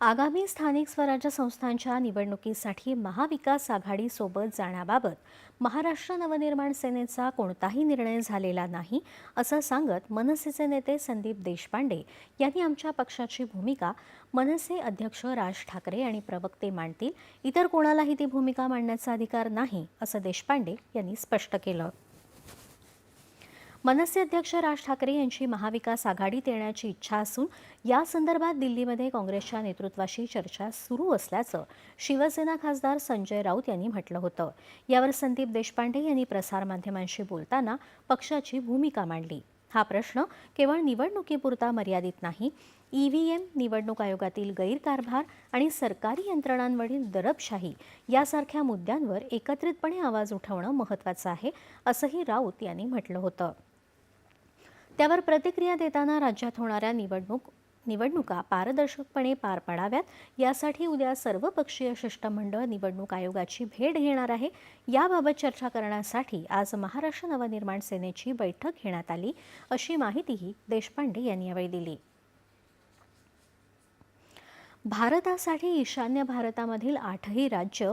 आगामी स्थानिक स्वराज्य संस्थांच्या निवडणुकीसाठी महाविकास आघाडीसोबत जाण्याबाबत महाराष्ट्र नवनिर्माण सेनेचा कोणताही निर्णय झालेला नाही असं सांगत मनसेचे नेते संदीप देशपांडे यांनी आमच्या पक्षाची भूमिका मनसे अध्यक्ष राज ठाकरे आणि प्रवक्ते मांडतील इतर कोणालाही ती भूमिका मांडण्याचा अधिकार नाही असं देशपांडे यांनी स्पष्ट केलं. मनसे अध्यक्ष राज ठाकरे यांची महाविकास आघाडीत येण्याची इच्छा असून या संदर्भात दिल्लीमध्ये काँग्रेसच्या नेतृत्वाशी चर्चा सुरू असल्याचं शिवसेना खासदार संजय राऊत यांनी म्हटलं होतं. यावर संदीप देशपांडे यांनी प्रसारमाध्यमांशी बोलताना पक्षाची भूमिका मांडली. हा प्रश्न केवळ निवडणुकीपुरता मर्यादित नाही ईव्हीएम निवडणूक आयोगातील गैरकारभार आणि सरकारी यंत्रणांवरील दरबशाही यासारख्या मुद्द्यांवर एकत्रितपणे आवाज उठवणं महत्त्वाचं आहे असंही राऊत यांनी म्हटलं होतं. त्यावर प्रतिक्रिया देताना राज्यात होणाऱ्या निवडणूक निवडणुका पारदर्शकपणे पार पाडाव्यात. यासाठी उद्या सर्वपक्षीय शिष्टमंडळ निवडणूक आयोगाची भेट घेणार आहे. याबाबत चर्चा करण्यासाठी आज महाराष्ट्र नवनिर्माण सेनेची बैठक घेण्यात आली. अशी माहितीही देशपांडे यांनी यावेळी दिली. भारतासाठी ईशान्य भारतामधील आठही राज्य